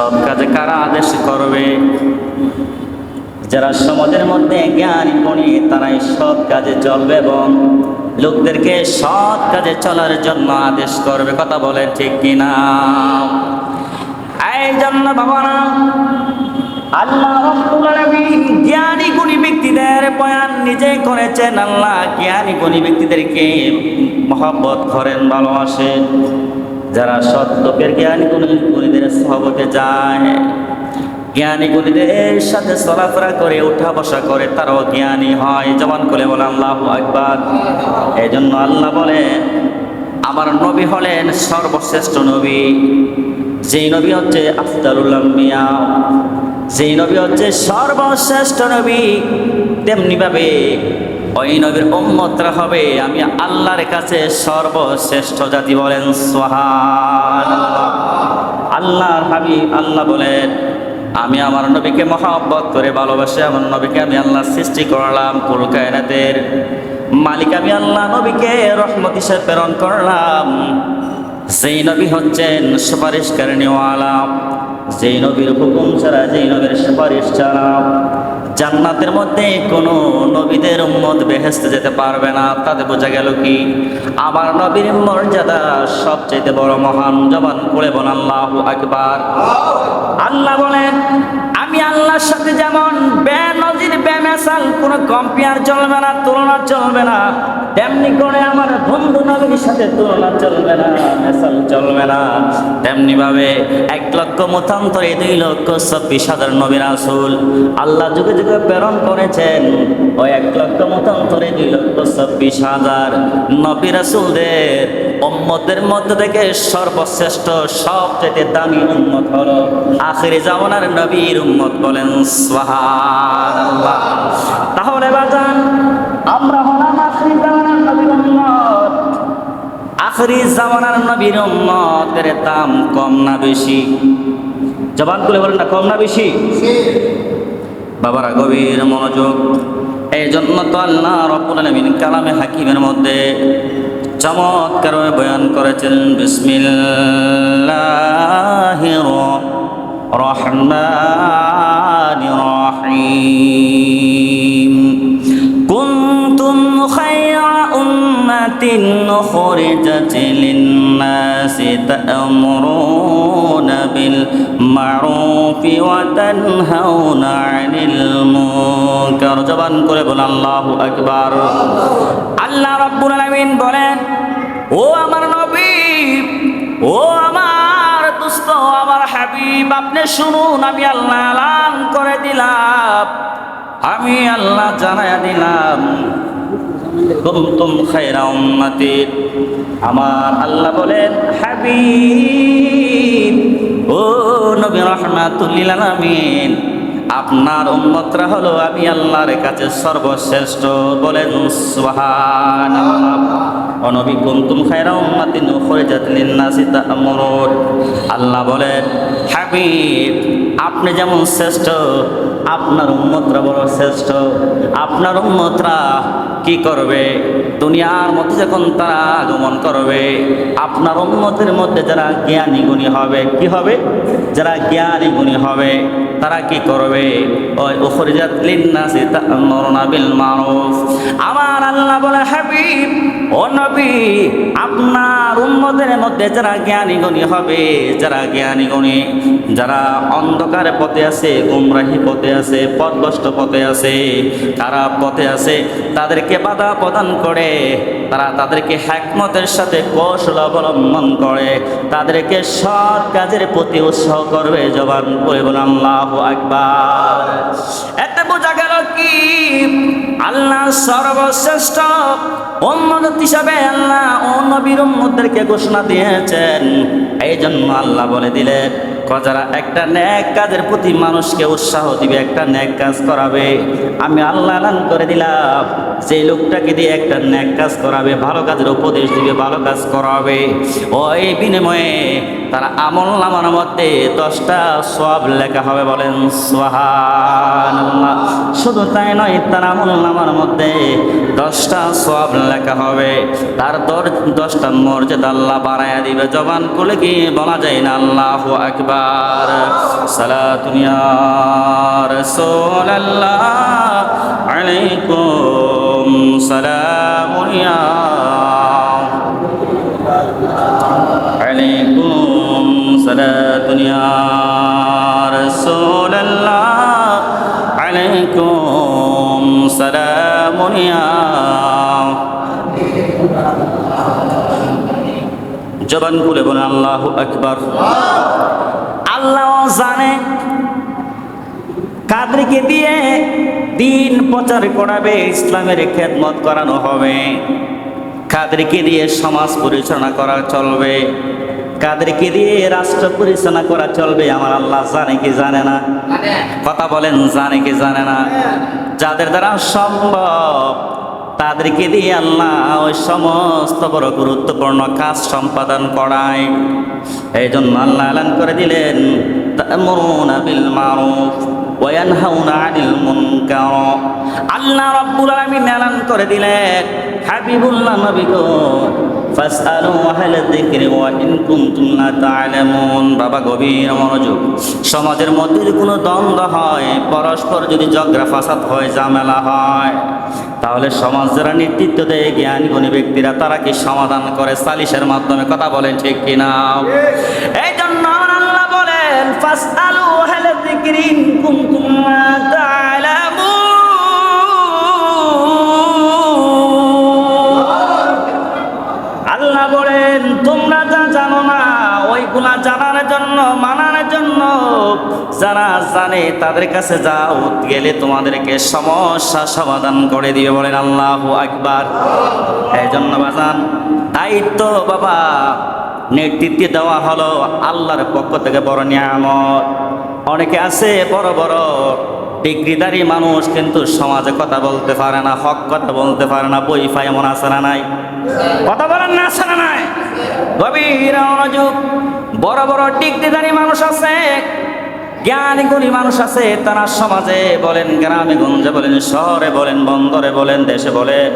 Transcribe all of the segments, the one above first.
সৎ কাজে কারা আদেশ করবে? যারা সমাজের মধ্যে জ্ঞানী গুণী তারাই সব কাজে চলবে এবং লোকদেরকে সৎ কাজে চলার জন্য আদেশ করবে। কথা বলে ঠিক কিনা? এই জন্য বাবারা আল্লাহ জ্ঞানী গুণী ব্যক্তিদের বয়ান নিজে করেছেন। আল্লাহ জ্ঞানী গুণী ব্যক্তিদেরকে মহব্বত করেন, ভালোবাসেন। যারা সৎ লোকের জ্ঞানী গুণী গুণীদের সহবতে যায়। জ্ঞানী গুণীদের সাথে চলাফেরা করে, উঠা বসা করে, তারাও জ্ঞানী হয়। জবান করে বলে, আল্লাহ আকবার। এই জন্য আল্লাহ বলেন, আমার নবী হলেন সর্বশ্রেষ্ঠ নবী। যেই নবী হচ্ছে আফতারুল মিয়া যেই নবী হচ্ছে সর্বশ্রেষ্ঠ নবী। তেমনি ভাবে ওই নবীর উম্মতরা হবে, আমি আল্লাহর কাছে সর্বশ্রেষ্ঠ জাতি বলেন সোহান আল্লাহর হাবিব আল্লাহ বলেন, আমি আমার নবীকে মহাব্বত করে ভালোবাসে, আমার নবীকে আমি আল্লাহ সৃষ্টি করলাম, কুল কায়নাতের মালিক আমি আল্লাহ নবীকে রহমত হিসেবে প্রেরণ করলাম। যেই নবী হচ্ছেন সুপারিশকারিণীওয়ালা যেই নবীর হুকুম ছাড়া যেই নবীর সুপারিশ ছাড়া জান্নাতের মধ্যে কোনো নবীদের উম্মত বেহেস্তে যেতে পারবে না। তাতে বোঝা গেল কি? আমার নবীর মর্যাদা সবচেয়ে বড় মহান জবান করে বল আল্লাহ আকবার। আল্লাহ বলেন, আমি আল্লাহর সাথে যেমন বেনজির বেমেসাল কোনো কম্পেয়ার চলবে না, তুলনা চলবে না। তেমনি করে আমার বন্ধু নবীর সাথে তুলনা চলবে না মেসাল চলবে না। তেমনি ভাবে এক লক্ষ মতান্তরে দুই লক্ষ চব্বিশ হাজার নবী রাসুল আল্লাহ যুগে যুগে প্রেরণ করেছেন। ওই এক লক্ষ মতান্তরে দুই লক্ষ চব্বিশ হাজার নবী রাসুলদের উম্মতের মধ্যে থেকে সর্বশ্রেষ্ঠ সবচেয়ে দামি উম্মত হলো আখিরি জামানার নবীর উম্মত বলেন, সুবহানাল্লাহ। তাহলে বাজান আখিরি জামানার নবীর উম্মতের দাম কম না বেশি। জবান খুলে বলেন না, কম না বেশি? বাবারা, গভীর মনোযোগ। এই জন্য তো আল্লাহ রব্বুল আলামিন কালামে হাকিমের মধ্যে চমৎকার বয়ান করেছেন, বিসমিল্লাহির রহমানির রহিম। কুনতুম খায়রা উম্মাতিন উখরিজাত লিন-নাসি ta'muruna bil ma'rufi wa tanhauna 'anil মুনকার। জবান করে বল, আল্লাহু আকবার। আল্লাহ রাব্বুল আলামিন বলেন, ও আমার নবী, ও আমার দোস্ত, আমার হাবিব, আপনি শুনুন, আমি আল্লাহ করে দিলাম। আমি আল্লাহ জানাই দিলাম কুমতুম খায়রা উম্মতি। আমার আল্লাহ বলেন, হাবিব, ও নবী রহমাতুল লিল আলামিন আপনার উম্মতরা হলো আমি আল্লাহর কাছে সর্বশ্রেষ্ঠ বলেন সুবহানাল্লাহ। অনবী কুনতুম খায়রা উম্মাতিন উখরিজাত লিন-নাসি আল্লাহ বলেন, হাবিব, আপনি যেমন শ্রেষ্ঠ, আপনার উম্মতরা বড় শ্রেষ্ঠ। আপনার উম্মতরা কি করবে? দুনিয়ার মধ্যে যখন তারা আগমন করবে, আপনার উন্মতের মধ্যে যারা জ্ঞানী গুণী হবে, কি হবে? যারা জ্ঞানী গুণী হবে। তারা কি করবে? ওই উখরিজাত লিন্নাসি তা'মুরুনা বিল মারুফ আমার আল্লাহ বলে, হাবিব, ও নবী, আপনার উম্মতের মধ্যে যারা জ্ঞানী গুণী হবে, যারা জ্ঞানী গুণী যারা অন্ধকারে পথে আছে, গুমরাহি পথে আছে, পথভ্রষ্ট পথে আছে, খারাপ পথে আছে, তাদেরকে বাধা প্রদান করে। তারা তাদেরকে হ্যাকমতের সাথে কৌশল অবলম্বন করে, তাদেরকে সৎ কাজের প্রতি উৎসাহ করবে জবান করে বলে আল্লাহ আকবার। এতে বোঝা গেল কি? আল্লাহ সর্বশ্রেষ্ঠ উম্মত হিসাবে আল্লাহ ও নবীর ঘোষণা দিয়েছেন। এই জন্য আল্লাহ বলে দিলেন, যারা একটা ন্যাক কাজের প্রতি মানুষকে উৎসাহ দিবে, একটা ন্যাক কাজ করাবে। আমি আল্লাহ করে দিলাম। সেই লোকটাকে দিয়ে একটা ন্যাক কাজ করাবে, ভালো কাজের উপদেশ দিবে, ভালো কাজ করাবে, ওই বিনিময়ে তার আমল নামার মধ্যে দশটা সব লেখা হবে বলেন সোহান শুধু তাই নয়, তার আমল নামার মধ্যে দশটা সব লেখা হবে। তার দশটা মর্যাদা আল্লাহ বাড়াইয়া দিবে। জবান খুলে কি বলা যায় না? আল্লাহ আকবার আকবার। সালাতুন ইয়া রাসূলাল্লাহ আলাইকুম। সালামুন ইয়া عليكم صلاة يا رسول الله عليكم سلام يا জবান খুলে বলে আল্লাহ আকবার আল্লাহ জানে কাদেরকে দিয়ে দিন প্রচার করাবে, ইসলামের খেদমত করানো হবে। কাদেরকে দিয়ে সমাজ পরিচালনা করা চলবে। কাদেরকে দিয়ে রাষ্ট্র পরিচালনা করা চলবে, আমার আল্লাহ জানে কি জানে না। কথা বলেন, জানে কি জানে না। যাদের দ্বারা সম্ভব, তাদেরকে দিয়ে আল্লাহ ওই সমস্ত বড় গুরুত্বপূর্ণ কাজ সম্পাদন করায়। এই জন্য আল্লাহ এলান করে দিলেন, তা'মুরুনা বিল মারুফ। ওয়া ইয়ানহাউনা আনিল মুনকার। আল্লাহ রাব্বুল আলামিন এলান করে দিলেন হাবিবুল্লাহ নবী গো ফাসআলু আহলা যিকরি ওয়া ইন কুনতুম লা তা'লামুন বাবা গভীর মনোযোগ। সমাজের মধ্যে যদি কোনো দ্বন্দ্ব হয় পরস্পর যদি ঝগড়া ফাসাদ হয় ঝামেলা হয় তাহলে সমাজ যারা নেতৃত্ব দেয় জ্ঞানী গুণী ব্যক্তিরা তারা কি সমাধান করে সালিশের মাধ্যমে? কথা বলেন ঠিক কিনা? এই জন্য বলেন, ফাসআলু আহলা যিকরি ইন আল্লাহ বলেন, তোমরা যা জানো না, ওইগুলা জানার জন্য, মানার জন্য, যারা জানে তাদের কাছে যাও, গেলে তোমাদেরকে সমস্যা সমাধান করে দিয়ে বলেন, আল্লাহ আকবার। এই জন্য বাজান, দায়িত্ব বাবা নেতৃত্বে দেওয়া হলো আল্লাহর পক্ষ থেকে বড় নিয়ামত। অনেকে আছে বড় বড় ডিগ্রিদারি মানুষ কিন্তু সমাজে কথা বলতে পারে না, হক কথা বলতে পারে না, বই ফাই এমন আছে না নাই? কথা বলেন না আছে না নাই? গভীর মনোযোগ। বড় বড় ডিগ্রিদারি মানুষ আছে জ্ঞানী গুণী মানুষ আছে, তারা সমাজে বলেন, গ্রামে, গঞ্জে বলেন, শহরে বলেন, বন্দরে বলেন, দেশে বলেন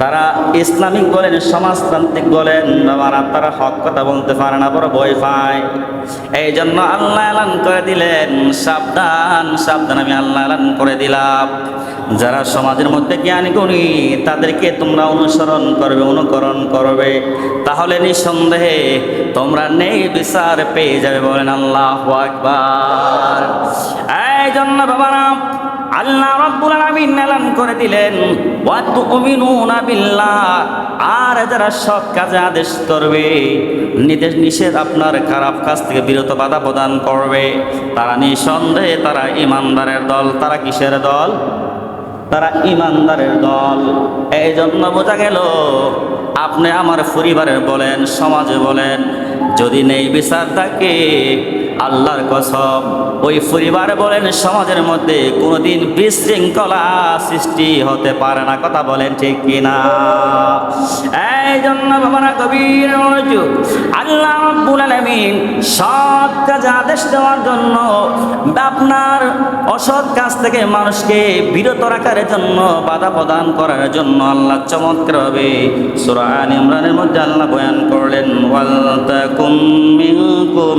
তারা ইসলামিক বলেন সমাজতান্ত্রিক বলেন বাবারা, তারা হক কথা বলতে পারে না, বড় বই পায়। এই জন্য আল্লাহ এলান করে দিলেন, সাবধান সাবধান আমি আল্লাহ এলান করে দিলাম। যারা সমাজের মধ্যে জ্ঞানী গুণী তাদেরকে তোমরা অনুসরণ করবে, অনুকরণ করবে। তাহলে নিঃসন্দেহে তোমরা নেই বিচার পেয়ে যাবে, বলেন আল্লাহ আকবার। এই জন্য বাবারা আল্লাহ রাব্বুল আলামিন এলান করে দিলেন ওয়া তুমিনুনা বিল্লাহ আর যারা সৎ কাজে আদেশ করবে, নির্দেশ নিষেধ আপনার খারাপ কাজ থেকে বিরত বাধা প্রদান করবে। তারা নিঃসন্দেহে তারা ইমানদারের দল। তারা কিসের দল? তারা ইমানদারের দল। এই জন্য বোঝা গেল, আপনি আমার পরিবারের বলেন, সমাজে বলেন, যদি নেই বিচার থাকে আল্লাহর কসম, ওই পরিবারে বলেন সমাজের মধ্যে কোনোদিন বিশৃঙ্খলা সৃষ্টি হতে পারে না। কথা বলেন ঠিক কিনা? এই জন্য বাবারা মনোযোগ। আল্লাহ রাব্বুল আলামিন সৎ আদেশ দেওয়ার জন্য আপনার অসৎ কাজ থেকে মানুষকে বিরত রাখার জন্য বাধা প্রদান করার জন্য আল্লাহ চমৎকার হবে আল ইমরানের মধ্যে আল্লাহ বয়ান করলেন, ওয়াল তাকুম মিনকুম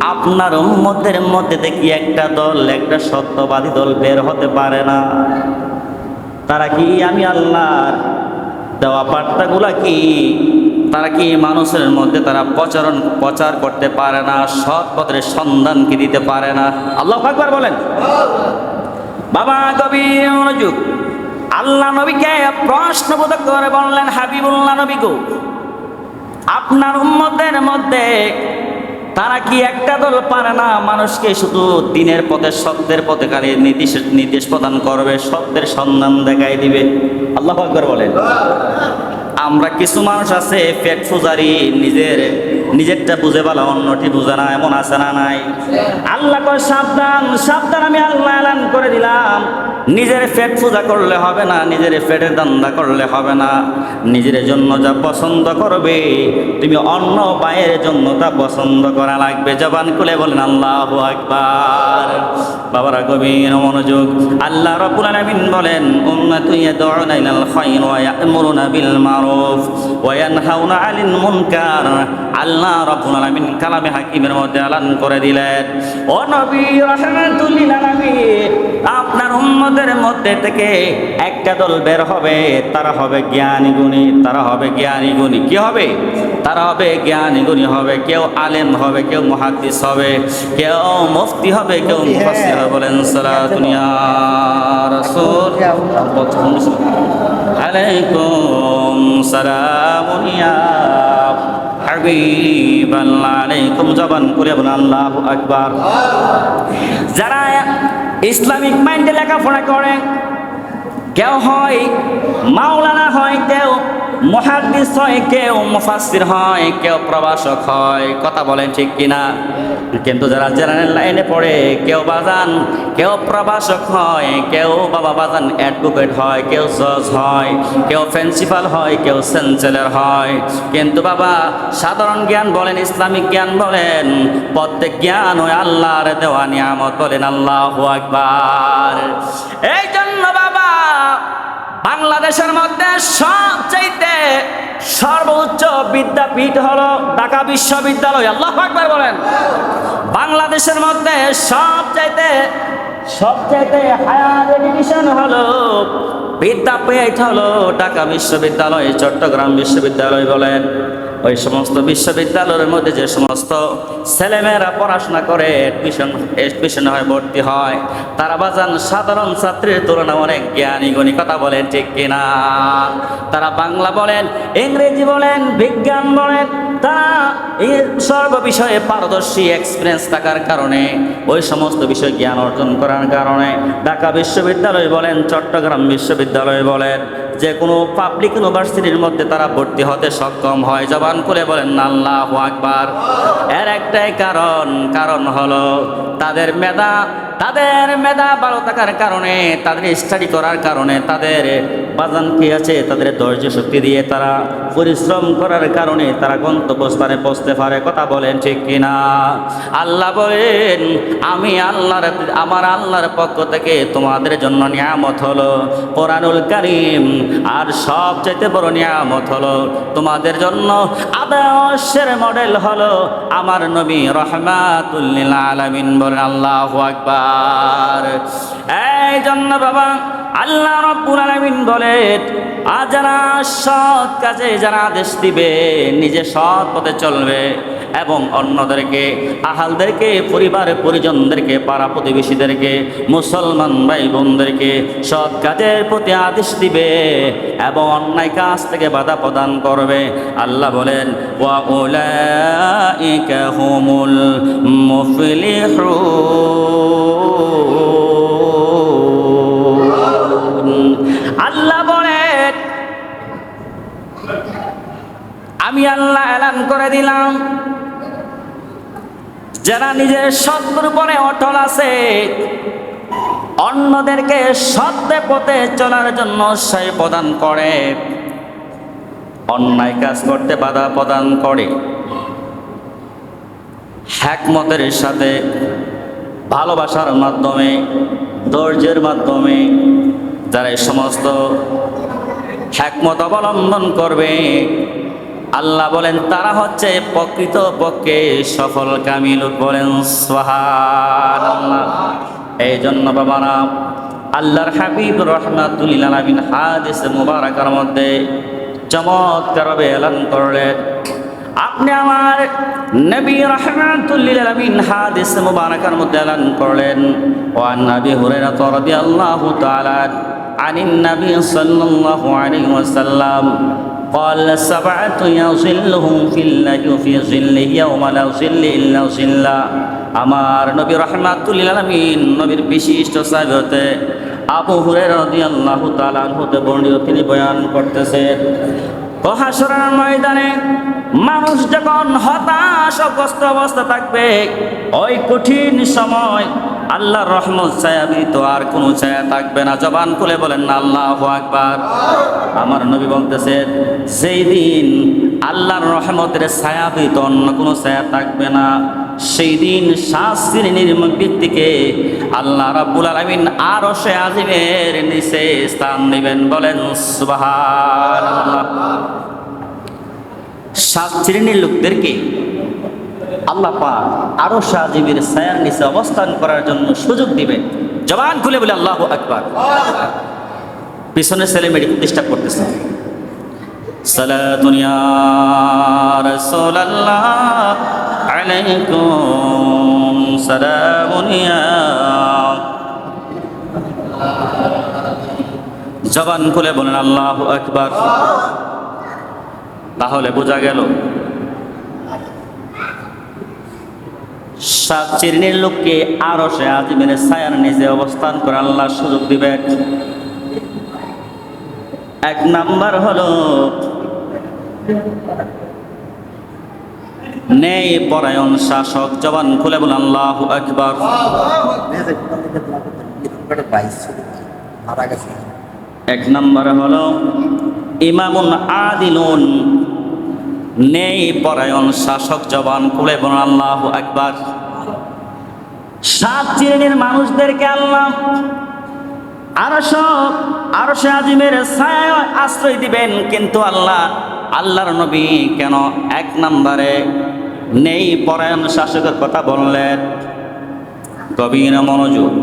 আপনার উম্মতের মধ্যে দেখি একটা দল, একটা সত্যবাদী দল বের হতে পারে না। তারা কি আমি আল্লাহর দেওয়া বার্তাগুলা কি? তারা কি মানুষের মধ্যে তারা প্রচারণ, প্রচার করতে পারে না, সৎ পথের সন্ধান কি দিতে পারে না? আল্লাহ আকবার বলেন। বাবা কবি মনোযোগ আল্লাহ নবীকে প্রশ্নবোধক করে বললেন, হাবিবুল্লাহ নবী গো, আপনার উম্মতের মধ্যে তারা কি একটা দল পারে না? মানুষকে শুধু দিনের পথে, সত্যের পথে খালি নির্দেশ নির্দেশ প্রদান করবে, সত্যের সন্ধান দেখাই দিবে। আল্লাহ আকবর বলেন। আমরা কিছু মানুষ আছে, পেট ফুজারি নিজের, নিজেরটা বুঝে বলা অন্যটি বুঝে না, এমন আছে না নাই? আল্লাহ সাবধান সাবধান, আমি আল্লাহ এলান করে দিলাম। নিজের পেট পূজা করলে হবে না, নিজের পেটের দান্দা করলে হবে না। নিজের জন্য যা পছন্দ করবে, তুমি অন্য পায়ের জন্য তা পছন্দ করা লাগবে। জবান খুলে বলেন, আল্লাহ আকবার। বাবারা গভীর মনোযোগ। আল্লাহ রাব্বুল আলামিন বলেন, উম্মাতু ইয়াদউনা ইলাল খায়র ওয়া ইয়া'মুরুনা বিল মারুফ ওয়া ইয়ানহাউনা আনিল মুনকার। আল্লাহ রাব্বুল আলামিন কালামে হাকিমের মধ্যে এলান করে দিলেন, ও নবী রাহমাতুল লিল আলামিন, আপনার উম্মতের মধ্যে থেকে একটা দল বের হবে, তারা হবে জ্ঞানী গুণী, তারা হবে জ্ঞানী গুণী। কি হবে? তারা হবে জ্ঞানী গুণী হবে, কেউ আলেম হবে, কেউ মুহাদ্দিস হবে, কেউ মুফতি হবে, কেউ মুফাসসির হবে। বলেন, সালাতুন ইয়া রাসূল, আলাইকুম সালামুন আলাইকুম জবান করে আল্লাহু আকবার। যারা ইসলামিক মাইন্ডে লেখাপড়া করে কেউ হয় মাওলানা হয়, কেউ মহাদিস হয়, কেউ মুফাসির হয়, কেউ প্রবাসক হয়। কথা বলেন ঠিক কিনা? কিন্তু যারা জেনারেল লাইনে পড়ে, কেউ বাজান, কেউ প্রভাষক হয়, কেউ বাবা বাজান অ্যাডভোকেট হয়, কেউ জজ হয়, কেউ প্রিন্সিপাল হয়, কেউ চ্যান্সেলর হয়। কিন্তু বাবা, সাধারণ জ্ঞান বলেন, ইসলামিক জ্ঞান বলেন, প্রত্যেক জ্ঞান ওই আল্লাহর দেওয়া নিয়ামত বলেন, আল্লাহ আকবার। এই জন্য বাবা, বাংলাদেশের মধ্যে সবচাইতে সর্বোচ্চ বিদ্যাপীঠ হলো ঢাকা বিশ্ববিদ্যালয়। আল্লাহ আকবর বলেন। বাংলাদেশের মধ্যে সবচাইতে সবচাইতে হায়ার এডুকেশন হলো বিদ্যাপীঠ হলো ঢাকা বিশ্ববিদ্যালয়, চট্টগ্রাম বিশ্ববিদ্যালয় বলেন। ওই সমস্ত বিশ্ববিদ্যালয়ের মধ্যে যে সমস্ত ছেলেমেয়েরা পড়াশোনা করে অ্যাডমিশন অ্যাডমিশন হয়, ভর্তি হয়, তারা বাজান সাধারণ ছাত্রের তুলনায় অনেক জ্ঞানী, গণী, কথা বলেন ঠিক কিনা? তারা বাংলা বলেন, ইংরেজি বলেন, বিজ্ঞান বলেন তারা এই সর্ব বিষয়ে পারদর্শী এক্সপিরিয়েন্স থাকার কারণে, ওই সমস্ত বিষয় জ্ঞান অর্জন করার কারণে ঢাকা বিশ্ববিদ্যালয় বলেন, চট্টগ্রাম বিশ্ববিদ্যালয় বলেন যে কোনো পাবলিক ইউনিভার্সিটির মধ্যে তারা ভর্তি হতে সক্ষম হয়। জবান করে বলেন, আল্লাহ আকবার। এর একটাই কারণ কারণ হলো তাদের মেধা তাদের মেধা ভালো থাকার কারণে, তাদের স্টাডি করার কারণে, তাদের বাজান কি আছে, তাদের ধৈর্য শক্তি দিয়ে তারা পরিশ্রম করার কারণে তারা গন্তব্যস্থানে পৌঁছতে পারে, কথা বলেন ঠিক কিনা? আল্লাহ বলেন, আমি আল্লাহর, আমার আল্লাহর পক্ষ থেকে তোমাদের জন্য নিয়ামত হলো কোরআনুল করিম, আর সবচেয়ে বড় নিয়ামত হলো তোমাদের জন্য আদর্শের মডেল হলো আমার নবী রহমাতুল্লিল আলামিন বলেন, আল্লাহু আকবার। এই জন্য বাবা আল্লাহ রব্বুল আলামিন বলেন আর যারা সৎ কাজে যারা আদেশ দিবে, নিজে সৎ পথে চলবে এবং অন্যদেরকে, আহালদেরকে পরিবারের পরিজনদেরকে, পাড়া প্রতিবেশীদেরকে, মুসলমান ভাই বোনদেরকে সৎ কাজের প্রতি আদেশ দিবে এবং অন্যায় কাজ থেকে বাধা প্রদান করবে। আল্লাহ বলেন, ওয়া হুমুল মুফলিহুন। আমি আল্লাহ এলান করে দিলাম। যারা নিজের সত্যের উপরে অটল আছে, অন্যদেরকে সত্যে পথে চলার জন্য সেই প্রদান করে। অন্যায় কাজ করতে বাধা প্রদান করে। হ্যাকমতের সাথে ভালোবাসার মাধ্যমে, ধৈর্যের মাধ্যমে যারা এই সমস্ত হ্যাকমত অবলম্বন করবে আল্লাহ বলেন, তারা হচ্ছে প্রকৃত পক্ষে সফল কামিল বলেন এই জন্য বাবারা, আল্লাহর হাবিব রহমাতুলিলামিন হাদিস মুবারকার মধ্যে চমৎকার এলান করলেন। আপনি আমার নবী রহমাতুল্লিল হাদিস মুবারকার মধ্যে এলান করলেন। ও নবী হুরায়রা আল্লাহ তাআলা আনিন নবী সাল্লাল্লাহু আলাইহি ওয়াসাল্লাম قال سبعة يظلهم في الله في ظله يوم لا ظل إلا ظله আমার নবী রহমাতুল্লিল আলমিন নবীর বিশিষ্ট সাহেব হতে আবু হুরে রদি আল্লাহ তালান হতে বর্ণীয় তিনি বয়ান করতেছেন হাসরের ময়দানে মানুষ যখন হতাশগ্রস্ত অবস্থা থাকবে ওই কঠিন সময় আল্লাহর রহমত ছায়া আর কোনো ছায়া থাকবে না। জবান খুলে বলেন না, আল্লাহ আকবার। আমার নবী বলতেছেন সেই দিন আল্লাহর রহমতের ছায়া ব্যতীত অন্য কোনো ছায়া থাকবে না, সেই দিন সাত শ্রেণির ব্যক্তিকে আল্লাহ রাব্বুল আলামিন আরও সে আজিমের নিচে স্থান দিবেন। বলেন, সুবহানাল্লাহ। সাত শ্রেণির লোকদেরকে আল্লাহ পাক আরও সাজিমের ছায়ার নিচে অবস্থান করার জন্য সুযোগ দিবেন জবান খুলে বলে, আল্লাহ আকবার। পিছনে ছেলে মেয়ে ডিস্টার্ব করতেছে। জবান খুলে বলেন, আল্লাহ আকবার। তাহলে বোঝা গেল শ্রেণির লোককে আরও সে আজিমের ছায়ার নিজে অবস্থান করে আল্লাহ সুযোগ দিবেন এক নাম্বার হলো, নেই পরায়ণ শাসক, জবান খুলে বলেন, আল্লাহ আকবার। এক নম্বরে হলো, ইমামুন আদিলুন নেই পরায়ণ শাসক জবান খুলে বলেন, আল্লাহ একবার সাত শ্রেণির মানুষদেরকে আল্লাহ আরশ আরশ আজিমের আশ্রয় দিবেন, কিন্তু আল্লাহ, আল্লাহর নবী কেন এক নম্বরে নেই পরায়ণ শাসকের কথা বললেন? গভীর মনোযোগ।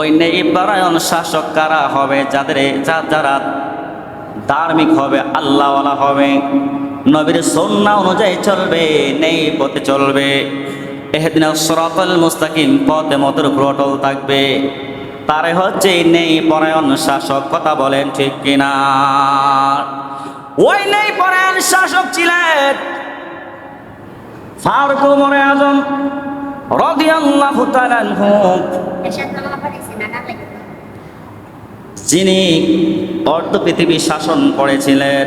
ওই নেই পরায়ণ শাসক কারা হবে? যাদের যারা ধার্মিক হবে, আল্লাহওয়ালা হবে। নবীর সন্না অনুযায়ী চলবে, নেই পথে চলবে। এহেদিন সরাতল মুস্তাকিম, পথে মতের উপর অটল থাকবে। তারে হচ্ছে নেই পরায়ণ শাসক, কথা বলেন ঠিক কিনা? ওই নেই পরায়ণ শাসক ছিলেন ফারুক উমরে আজম রাদিয়াল্লাহু তাআলা যিনি অর্ধ পৃথিবী শাসন করেছিলেন।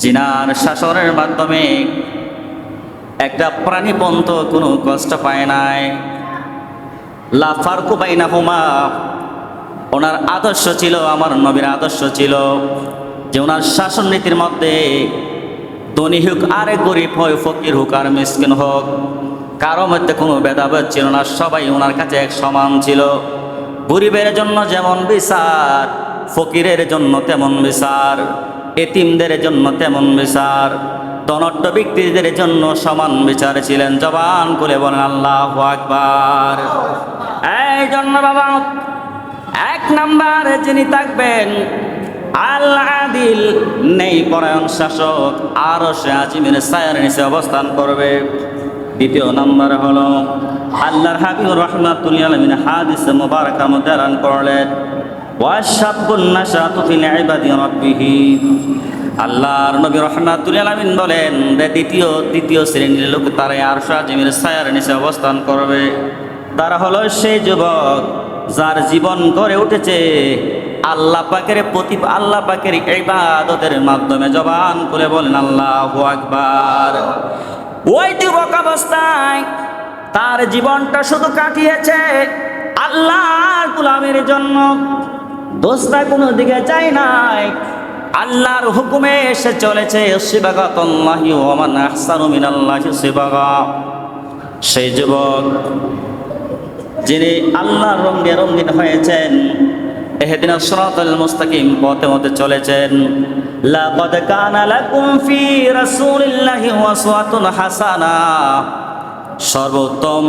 জিনার শাসনের মাধ্যমে একটা প্রাণী পন্ত কোনো কষ্ট পায় নাই। লাফার কুবাইনা হুমা ওনার আদর্শ ছিল, আমার নবীর আদর্শ ছিল যে ওনার শাসন নীতির মধ্যে ধনী হোক, আরে গরিব হয় ফকির হোক, আর মিসকিন হোক, কারও মধ্যে কোনো ভেদাভেদ ছিল না, সবাই ওনার কাছে এক সমান ছিল। গরিবের জন্য যেমন বিচার, ফকিরের জন্য তেমন বিচার। এতিমদের জন্য তেমন বিচার। ধনট্ট ব্যক্তিদের জন্য সমান বিচার ছিলেন। জবান করে বলেন, আল্লাহ আকবার। এই জন্য বাবা, এক নাম্বার যিনি থাকবেন আল আদিল নেই পরায়ণ শাসক, আরও সে আজিমের সায়ের নিচে অবস্থান করবে। দ্বিতীয় নাম্বার হলো, আল্লাহর হাবিবুর রহমাতুল্লাহ আলমিন হাদিস এলান করলেন। আল্লাহর নবী রহমাতুল্লাহ আলমিন বলেন দ্বিতীয় দ্বিতীয় শ্রেণির লোক তারা আরশা জিমের ছায়ার নিচে অবস্থান করবে। তারা হলো সেই যুবক যার জীবন গড়ে উঠেছে আল্লাহ পাকের প্রতি, আল্লাহ পাকের ইবাদতের মাধ্যমে। জবান করে বলেন, আল্লাহ আকবার। ওই যুবক অবস্থায় তার জীবনটা শুধু কাটিয়েছে আল্লাহ গুলামের জন্য। দোস্তা কোনো দিকে যায় নাই। আল্লাহর হুকুমে এসে চলেছে সেই যুবক, যিনি আল্লাহর রঙ্গে রঙ্গিন হয়েছেন, এহেদিন সিরাতাল মুস্তাকিম পথে মতে চলেছেন। লাকাদ কানা লাকুম ফি রাসূলিল্লাহি ওয়াসওয়াতুন হাসানা। সর্বোত্তম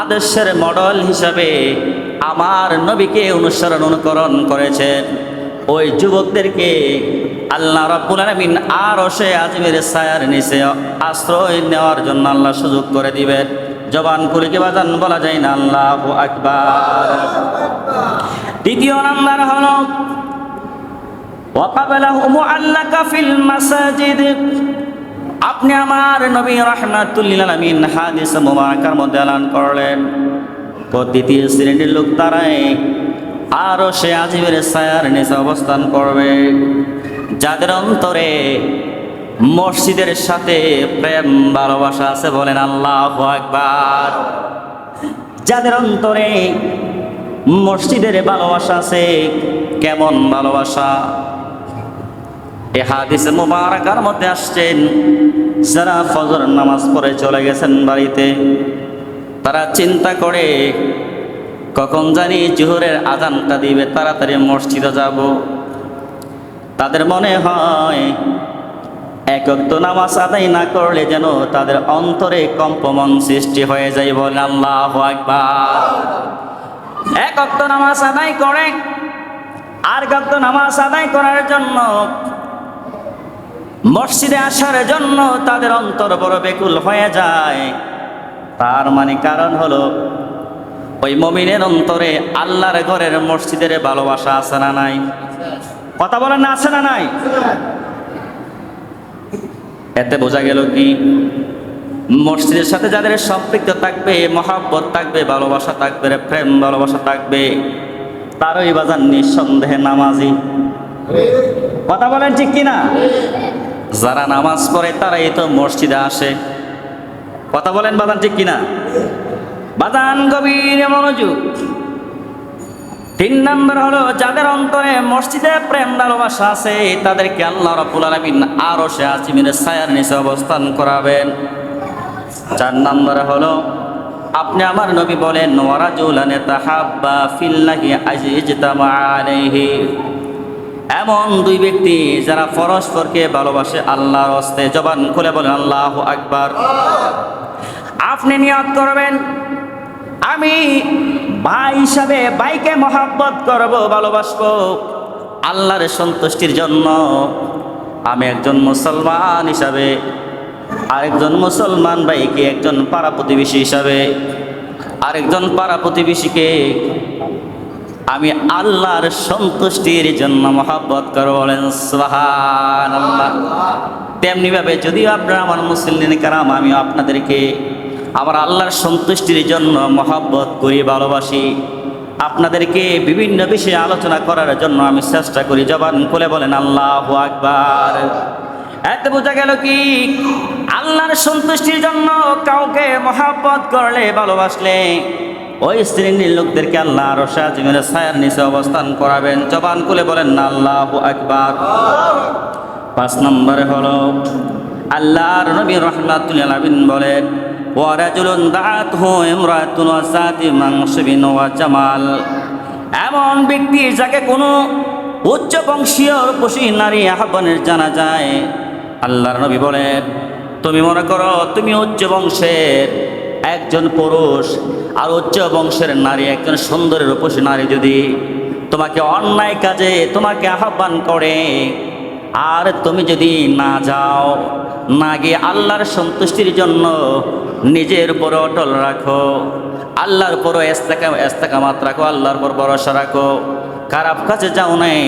আদর্শের মডেল হিসাবে আমার নবীকে অনুসরণ অনুকরণ করেছেন ওই যুবকদেরকে আল্লাহ রাব্বুল আলামিন আর সে আজমের ছায়ার নিচে আশ্রয় নেওয়ার জন্য আল্লাহ সুযোগ করে দিবেন জবান করে কি বাজান বলা যায় না আল্লাহ আকবার দ্বিতীয় নাম্বার হলো وقبله معلق في المساجد আপনি আমার নবী রহমাতুল্লিল আলমিন হাদিস মুবারকার মধ্যে এলান করলেন। দ্বিতীয় শ্রেণির লোক তারাই আরও সে আজিমের ছায়ার নিচে অবস্থান করবে। যাদের অন্তরে মসজিদের সাথে প্রেম, ভালোবাসা আছে বলেন আল্লাহ আকবার। যাদের অন্তরে মসজিদের ভালোবাসা আছে, কেমন ভালোবাসা? এ হাদিসে মুবারাকার মধ্যে আসছেন। যারা ফজর নামাজ পড়ে চলে গেছেন বাড়িতে, তারা চিন্তা করে, কখন জানি জোহরের আজানটা দিবে, তাড়াতাড়ি মসজিদে যাব। তাদের মনে হয় একক তো নামাজ আদায় না করলে যেন তাদের অন্তরে কম্পমন সৃষ্টি হয়ে যায় বলে আল্লাহ একবার এক অক্ত নামাজ আদায় করে আর কত নামাজ আদায় করার জন্য মসজিদে আসার জন্য তাদের অন্তর বড় বেকুল হয়ে যায়। তার মানে কারণ হলো, ওই মমিনের অন্তরে আল্লাহর ঘরের মসজিদের ভালোবাসা আছে না নাই? কথা বলেন না, আছে না নাই? এতে বোঝা গেল কি? মসজিদের সাথে যাদের সম্পৃক্ত থাকবে, মহাব্বত থাকবে, ভালোবাসা থাকবে, প্রেম, ভালোবাসা থাকবে, তারই বাজার নিঃসন্দেহে নামাজি। কথা বলেন ঠিক কিনা? যারা নামাজ পড়ে তারাই তো মসজিদে আসে। কথা বলেন বাদান ঠিক কিনা? বাদান গভীর মনোযোগ। তিন নম্বর হলো, যাদের অন্তরে মসজিদে প্রেম, ভালোবাসা আছে, তাদেরকে আল্লাহ রাব্বুল আলামিন আরও সে আজিমের ছায়ার নিচে অবস্থান করাবেন। চার নম্বর হলো, আপনি আমার নবী বলেন, ওয়ারাজুলানে তাহাব্বা ফিল্লাহি আজিজতামা আলাইহি। এমন দুই ব্যক্তি যারা পরস্পরকে ভালোবাসে, আল্লাহর হস্তে জবান খুলে বলেন, আল্লাহ আকবার। আপনি নিয়ত করবেন, আমি ভাই হিসাবে ভাইকে মহাব্বত করব, ভালোবাসবো, আল্লাহর সন্তুষ্টির জন্য। আমি একজন মুসলমান হিসাবে, আরেকজন মুসলমান ভাইকে একজন পাড়া প্রতিবেশী হিসাবে, আরেকজন পাড়া প্রতিবেশীকে আমি আল্লাহর সন্তুষ্টির জন্য মহাব্বত করব বলেন সুবহান আল্লাহ তেমনি ভাবে যদিও আপনারা আমার মুসলিম কারাম আমি আপনাদেরকে আমার আল্লাহর সন্তুষ্টির জন্য মহাব্বত করি, ভালোবাসি। আপনাদেরকে বিভিন্ন বিষয়ে আলোচনা করার জন্য আমি চেষ্টা করি। জবান খুলে বলেন, আল্লাহ আকবার। এতে বোঝা গেল কি? আল্লাহর সন্তুষ্টির জন্য কাউকে মহাব্বত করলে, ভালোবাসলে ওই শ্রেণির লোকদেরকে আল্লাহ আরও সাজিমের ছায়ার নিচে অবস্থান করাবেন। জবান খুলে বলেন না আল্লাহ আকবার। পাঁচ নম্বরে হলো, আল্লাহর নবী রহমাতুল আলামিন বলেন ওয়ারাজুলুন দাআতহু ইমরাতুন ওয়াসাতি মানসিবিন ওয়া জামাল। এমন ব্যক্তি যাকে কোনো উচ্চ বংশীয় রূপসী নারী আহ্বানের জানা যায়। আল্লাহর নবী বলেন, তুমি মনে করো তুমি উচ্চ বংশের একজন পুরুষ আর উচ্চ বংশের নারী, একজন সুন্দরী রূপসী নারী যদি তোমাকে অন্যায় কাজে, তোমাকে আহ্বান করে, আর তুমি যদি না যাও, না গিয়ে আল্লাহর সন্তুষ্টির জন্য নিজের উপর অটল রাখো, আল্লাহর উপর এস্তেকা এস্তেকামাত রাখো, আল্লাহর উপর ভরসা রাখো, খারাপ কাছে যাও নাই।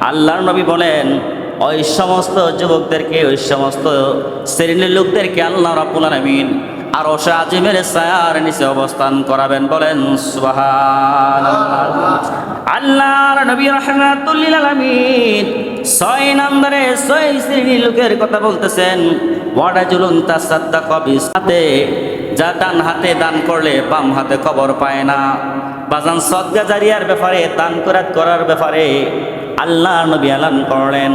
আল্লাহর নবী বলেন, ওই সমস্ত যুবকদেরকে, ওই সমস্ত শ্রেণির লোকদেরকে আল্লাহ রাব্বুল আলামিন আর আজিমের ছায়ার নিচে অবস্থান করাবেন বলেন, সুবহানাল্লাহ। আল্লাহর নবী রহমাতুল্লিল আলামিন ছয় নম্বরে ছয় শ্রেণির লোকের কথা বলতেছেন ওয়াডা জুলুন তাসাদ্দাক বিসাতে যা ডান হাতে দান করলে বাম হাতে খবর পায় না। বাজান সদ্গা জারিয়ার ব্যাপারে, দান করাত করার ব্যাপারে আল্লাহ নবী আলান করলেন।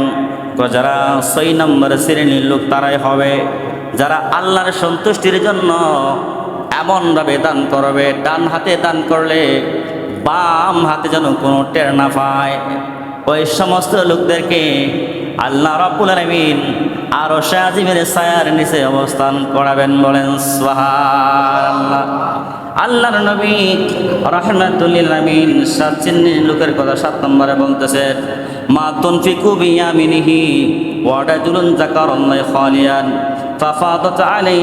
যারা ছয় নম্বর শ্রেণির লোক তারাই হবে। যারা আল্লাহর সন্তুষ্টির জন্য এমনভাবে দান করবে, ডান হাতে দান করলে বাম হাতে যেন কোনো টের না পায়। ওই সমস্ত লোকদেরকে আল্লাহ রাব্বুল আলামিন আরও শাহিমের ছায়ার নিচে অবস্থান করাবেন বলেন, সুবহানাল্লাহ। আল্লাহর নবী রহমাতুল্লিল আমিন সাত চিহ্নের লোকের কথা সাত নম্বরে বলতেছেন মা তুনফিকু বিয়ামিনিহি ওয়াডাজুলুন যাকারাল্লাহ খালিয়ান। ফাফাদাত আলাই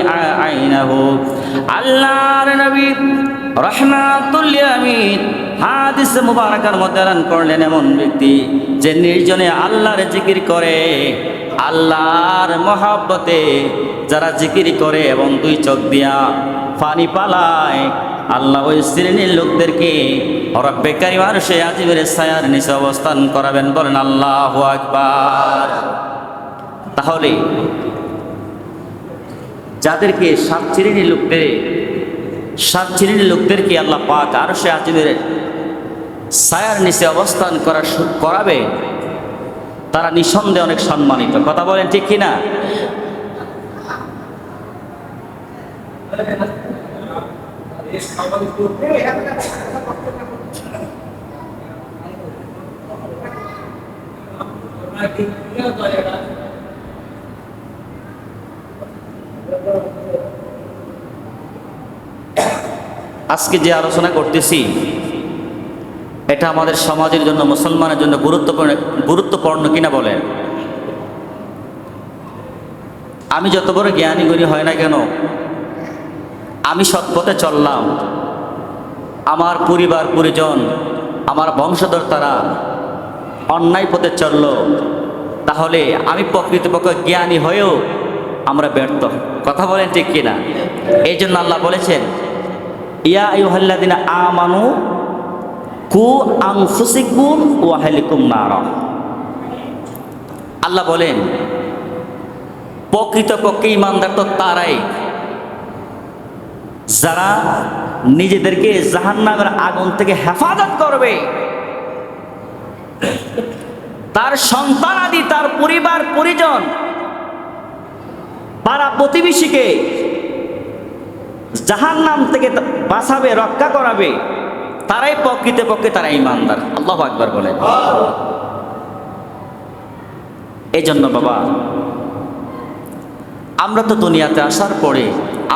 আইনাহু আল্লাহর নবী রহমাতুল্লিল আমিন হাদিস মুবারাকার মধ্যে করলেন এমন ব্যক্তি যে নির্জনে আল্লাহর জিকির করে, আল্লাহর মহাব্বতে যারা জিকির করে এবং দুই চোখ দিয়া পানি পালায়, আল্লাহ ওই শ্রেণির লোকদেরকে রব্বে কারিম আর সে আজিবের ছায়ার নিচে অবস্থান করাবেন বলেন আল্লাহ আকবার। তাহলে যাদেরকে সাত শ্রেণির লোকদের সাত শ্রেণির লোকদেরকে আল্লাহ পাক আর সে আজিবের ছায়ার নিচে অবস্থান করা করাবে তারা নিঃসন্দেহে অনেক সম্মানিত। কথা বলেন ঠিক কিনা? আজকে যে আলোচনা করতেছি, এটা আমাদের সমাজের জন্য, মুসলমানের জন্য গুরুত্বপূর্ণ গুরুত্বপূর্ণ কিনা বলেন? আমি যত বড় জ্ঞানী গুণী হয় না কেন, আমি সৎপথে চললাম। আমার পরিবার, পরিজন, আমার বংশধর তারা অন্যায় পথে চলল। তাহলে আমি প্রকৃতপক্ষে জ্ঞানী হয়েও আমরা ব্যর্থ। কথা বলেন ঠিক কিনা? এই জন্য আল্লাহ বলেছেন, ইয়া আইয়ুহাল্লাযিনা আমানু কু আনফুসিকুম ওয়া আহলিকুম নারা। আল্লাহ বলেন প্রকৃতপক্ষে ইমানদার তো তারাই। যারা নিজেদেরকে জাহান্নামের আগুন থেকে হেফাজত করবে, তার সন্তান আদি, তার পরিবার, পরিজন পাড়া প্রতিবেশীকে জাহান নাম থেকে বাঁচাবে, রক্ষা করাবে, তারাই প্রকৃতপক্ষে তারা ইমানদার। আল্লাহ আকবার বলেন। এই জন্য বাবা, আমরা তো দুনিয়াতে আসার পরে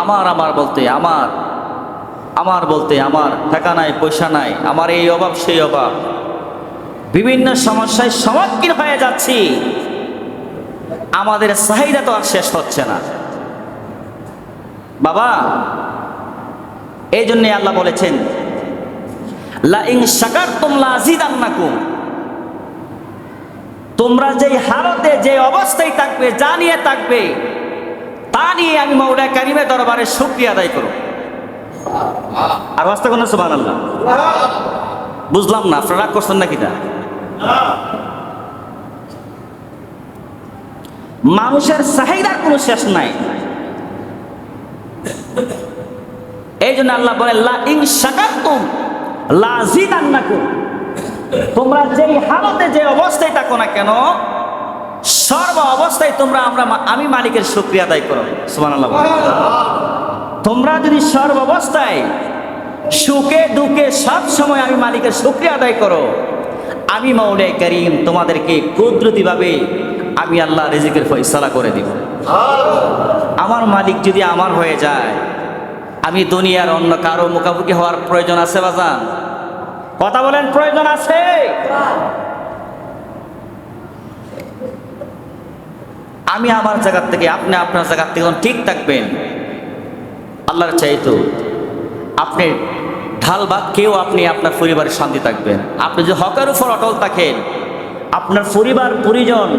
আমার আমার বলতে আমার আমার বলতে আমার, টাকা নাই, পয়সা নাই, আমার এই অভাব, সেই অভাব। বিভিন্ন সমস্যায় সম্মুখীন হয়ে যাচ্ছি। আমাদের চাহিদা তো আর শেষ হচ্ছে না। বাবা এই জন্যে আল্লাহ বলেছেন তোমরা যেই হালতে যে অবস্থায় থাকবে, যা নিয়ে থাকবে, তা নিয়ে আমি মৌলা কারিমে দরবারে শুকরিয়া আদায় করো আর বাস্তা কোনো সুবহানাল্লাহ। বুঝলাম না, আপনারা করছেন নাকি না? মানুষের চাহিদার কোনো শেষ নাই। এই জন্য আল্লাহ বলে, লা আযীদান্নাকুম তোমরা যেই হালতে যে অবস্থায় থাকো না কেন, সর্ব অবস্থায় তোমরা আমরা আমি মালিকের শুকরিয়া আদায় করো সুবহানাল্লাহ। তোমরা যদি সর্ব অবস্থায় সুখে দুঃখে সব সময় আমি মালিকের শুকরিয়া আদায় করো, আমি মৌলে করিম তোমাদেরকে কুদরতিভাবে আমি আল্লাহ রিজিকের ফয়সালা করে দিব। আমার মালিক যদি আমার হয়ে যায়, আমি দুনিয়ার অন্য কারও মুখামুখি হওয়ার প্রয়োজন আছে বাজান? কথা বলেন, প্রয়োজন আছে? আমি আমার জায়গার থেকে, আপনি আপনার জায়গার থেকে ঠিক থাকবেন, আল্লাহর চাইতো আপনি ঢাল বা কেউ আপনি আপনার পরিবারের শান্তি থাকবেন। আপনি যদি হকের উপর অটল থাকেন, আপনার পরিবার, পরিজন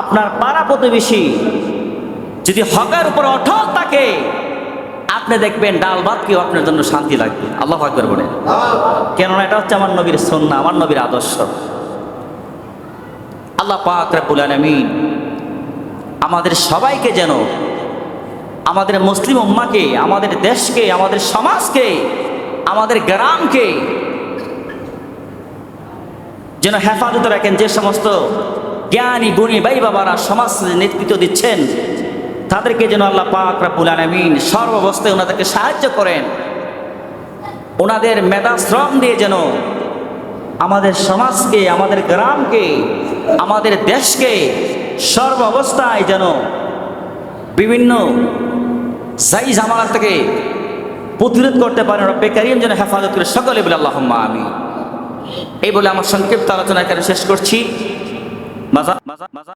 আপনার পাড়া প্রতিবেশী যদি হকের উপর অটল থাকে, আপনি দেখবেন ডাল ভাত কেউ আপনার জন্য শান্তি লাগবে। আল্লাহ আকবর বলে কেননা এটা হচ্ছে আমার নবীর সন্না আমার নবীর আদর্শ। আল্লাহ পাক রাব্বুল আলামিন আমাদের সবাইকে যেন আমাদের মুসলিম উম্মাকে, আমাদের দেশকে, আমাদের সমাজকে, আমাদের গ্রামকে যেন হেফাজত রাখেন যে সমস্ত জ্ঞানী, গুণী ভাই বাবারা সমাজ নেতৃত্ব দিচ্ছেন। তাদেরকে যেন আল্লাহ পাক রাব্বুল আলামিন সর্বাবস্থায় ওনাদেরকে সাহায্য করেন। ওনাদের মেধা, শ্রম দিয়ে যেন আমাদের সমাজকে, আমাদের গ্রামকে, আমাদের দেশকে সর্ব অবস্থায় যেন বিভিন্ন জাই জামালা থেকে প্রতিরোধ করতে পারেন। রব্বে কারিম যেন হেফাজত করে সকলে বলে আল্লাহ আমি এই বলে আমার সংক্ষিপ্ত আলোচনা এখানে শেষ করছি। 马上马上马上